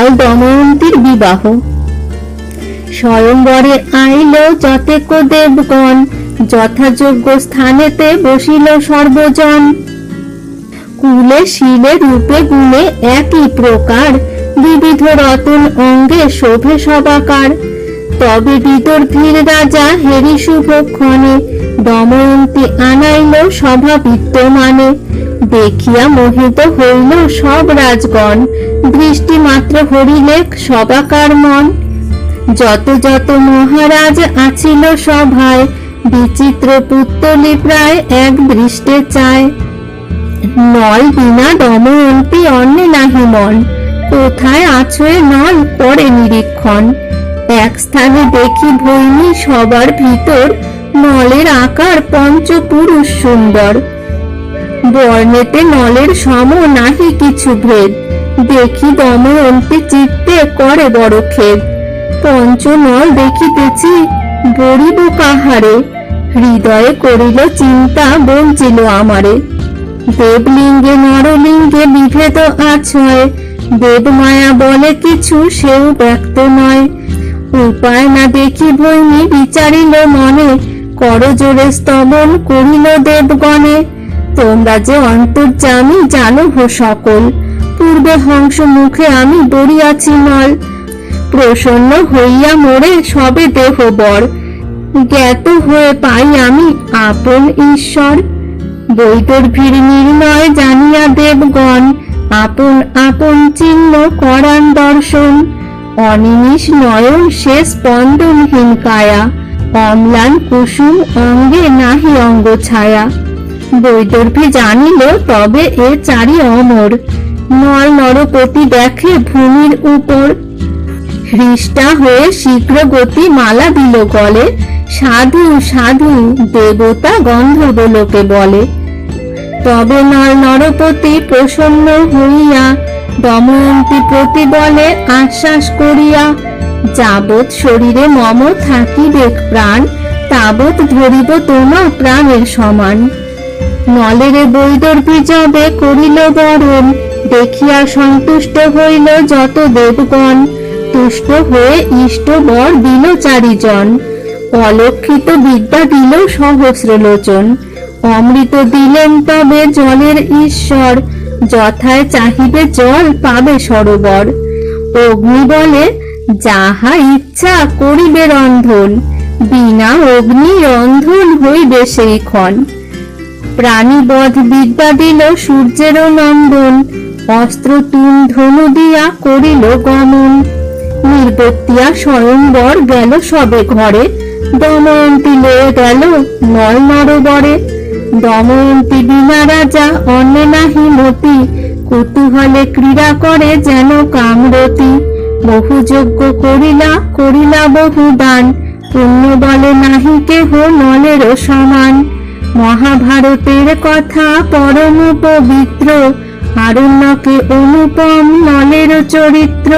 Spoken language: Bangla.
নল দময়ন্তীর বিবাহ। স্বয়ংবরে আইল যতেক দেবগণ, যথাযোগ্য স্থানেতে বসিল সর্বজন। কুলে, শিলে, রূপে, গুণে একই প্রকার, বিবিধ রতন অঙ্গে শোভে সবাকার। তবে বিদর্ভীর রাজা হেরি শুভক্ষণে দময়ন্তী আনাইল সভা বিদ্যমানে। দেখিয়া মোহিত হইল সব রাজগণ। দৃষ্টি মাত্র হরিলে সবাকার মন। যত যত মহারাজ আছিল সভায়, বিচিত্র পুত্তলি প্রায় এক দৃষ্টে চায়। নল বিনা দময়ন্তী অন্নে নাহি মন। কোথায় আছয়ে নল? পরে নিরীক্ষণ। এক স্থানে দেখি ভৈনী সবার ভিতর নলের আকার পঞ্চপুরুষ সুন্দর। বর্ণেতে নলের সম নাহি কিছু ভেদ। দেখি দময়ন্তী চিত্তে করে বড় খেদ পঞ্চনল দেখিতেছি বড়িব কাহারে। হৃদয়ে করিল চিন্তা বঞ্চিল আমারে। দেবলিঙ্গে, নরলিঙ্গে বিভেদ আছয়। দেবমায়া বলে কিছু, সেও ব্যক্ত নয়। উপায় না দেখি ভৈনী বিচারিল মনে। করজোরে স্তবন করিল দেবগণে। তোমরা যে অন্তর্যামী, জানো হো সকল। পূর্বে হংস মুখে আমি ডরিয়াছি নল প্রসন্ন হইয়া মোরে সবে দেহ বর। জ্ঞাত হয়ে পাই আমি আপন ঈশ্বর। বৈতর ভিড় নির্ণয় জানিয়া দেবগণ, আপন আপন চিহ্ন করান দর্শন। অনিমিষ নয়ন সে স্পন্দনহীন কায়া। অম্লান কুসুম অঙ্গে নাহি অঙ্গ ছায়া বৈদর্ভী জানিল, তবে এ চারি অমর। নর নরপতি দেখে ভূমির উপর। হৃষ্টা হয়ে শীঘ্র গতি মালা দিল গলে। সাধু সাধু, দেবতা গন্ধর্ব লোকে বলে। তবে নর নরপতি প্রসন্ন হইয়া দময়ন্তী প্রতি বলে আশ্বাস করিয়া, যাবৎ শরীরে মম থাকিবে প্রাণ, তাবৎ ধরিব তোমা প্রাণের সমান। নলেরে বৈদর্ভী যবে করিল বরণ, দেখিয়া সন্তুষ্ট হইল যত দেবগণ। তুষ্ট হয়ে ইষ্ট বর দিল চারিজন। অলক্ষিত বিদ্যা দিল সহস্র লোচন অমৃত দিলেন তবে জলের ঈশ্বর, যথায় চাহিবে জল পাবে সরোবর। অগ্নি বলে যাহা ইচ্ছা করিবে রন্ধন, বিনা অগ্নি রন্ধন হইবে সেই ক্ষণ প্রাণীবধ বিদ্যা দিল সূর্যেরও নন্দন, অস্ত্র তুন ধনু দিয়া করিল গমন। নির্বত্তিয়া স্বয়ংবর গেল সবে ঘরে, দময়ন্তী লয়ে গেল নল নরবরে। দময়ন্তী বিনা রাজা অন্নে নাহি মতি, কুতূহলে ক্রীড়া করে যেন কামরতি। বহু যজ্ঞ করিলা করিলা বহু দান পুণ্য বলে নাহি কেহ নলেরও সমান। মহাভারতের কথা পরম পবিত্র আরণ্যকে অনুপম নলের চরিত্র।